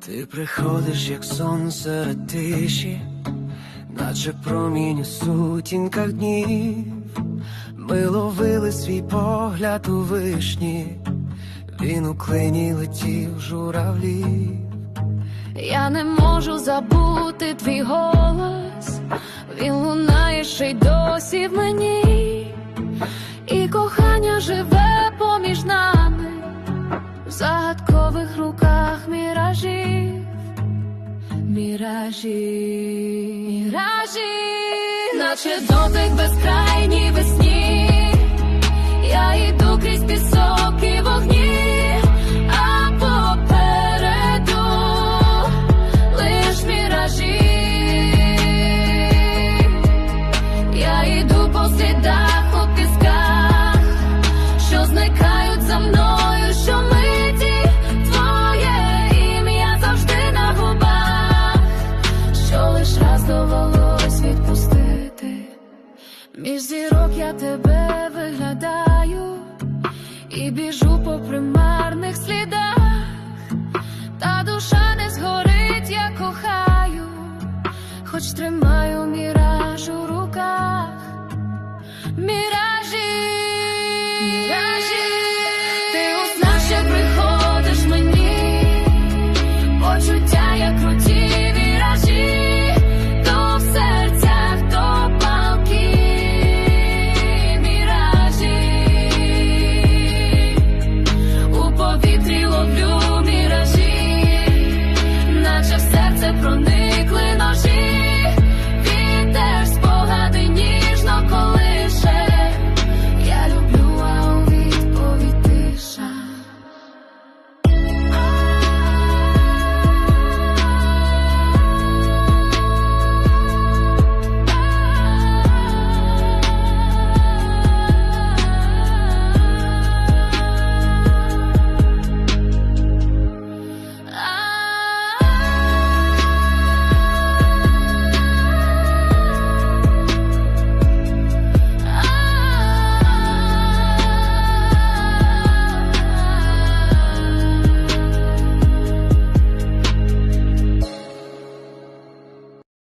Ти приходиш, як сон серед тиші, наче промінь у сутінках днів. Ми ловили свій погляд у вишні, він у клині летів журавлів. Я не можу забути твій голос, він лунає ще й досі в мені, і кохання живе міражів, міражі, міражі, наче дотик безкрайній весні. Я йду крізь пісок і вогні, а попереду лиш міражі. Я йду по слідах Між зірок я тебе виглядаю і біжу по примарних слідах, та душа не згорить, я кохаю, хоч тримаю.